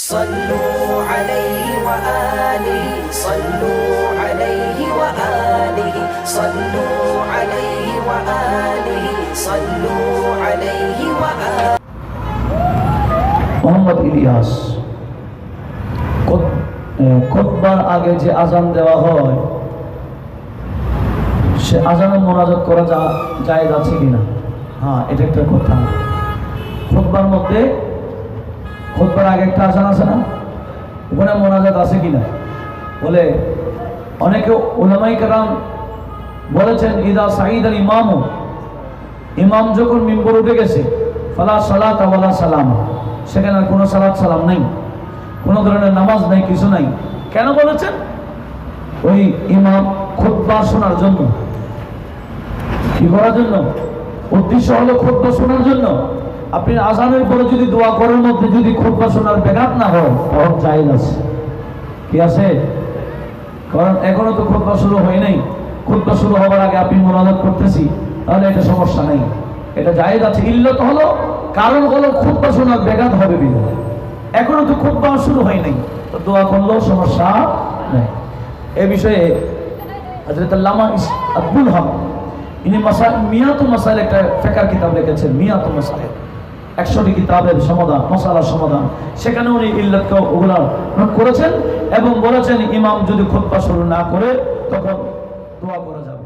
صلوا عليه وآله صلوا عليه وآله صلوا عليه وآله صلوا عليه وآله মোহাম্মদ ইলিয়াস খোদবার আগে যে আজান দেওয়া হয় সে আজানের মোনাজাত করা যা যায় আছে কিনা হ্যাঁ এটা একটা কথা খোদবার মধ্যে খোদবার আগে একটা আজান আছে না? ওখানে মোনাজাত আছে কিনা বলে, অনেকে ওলামাই কারাম বলেছেন, ইদা সাঈদ আল ইমামও ইমাম যখন মিম্বর উঠে গেছে, ফালা সালাত আওয়ালা সালাম। সেখানে আর কোনো সালাত সালাম নেই। কোনো ধরনের নামাজ নেই, কিছু নাই। কেন বলেছেন? ওই ইমাম খুতবা শোনার জন্য। কি করার জন্য? উদ্দেশ্য হলো খুতবা শোনার জন্য। আপনি আজানের পরে যদি দোয়া করার মধ্যে যদি খুতবা শোনার ব্যাঘাত না হয় তখন চাইল আছে। কি আছে? কারণ এখনও তো খুতবা শুরু হয় নাই। খুতবা শুরু হওয়ার আগে আপনি মোনাজাত করতেছি, তাহলে এটা সমস্যা নেই। এটা জায়েজ আছে। ইল্লত হলো, কারণ হলো খুতবা শোনার ব্যাঘাত হবে বিধায়। এখনও তো খুতবা শুরু হয় নাই। তো দোয়া করলেও সমস্যা নেই। এ বিষয়ে হজরত আল্লামা আব্দুল হক ইনি মাসা মিয়াতু মাসাইল একটা ফেকার কিতাব লিখেছেন, মিয়াতু মাসাইল। একশোটি কিতাবের সমাধান, মশালার সমাধান। সেখানে উনি ইল্লাতকে ওগুলার করেছেন এবং বলেছেন, ইমাম যদি খোদ্া শুরু না করে, তখন দোয়া করা যাবে।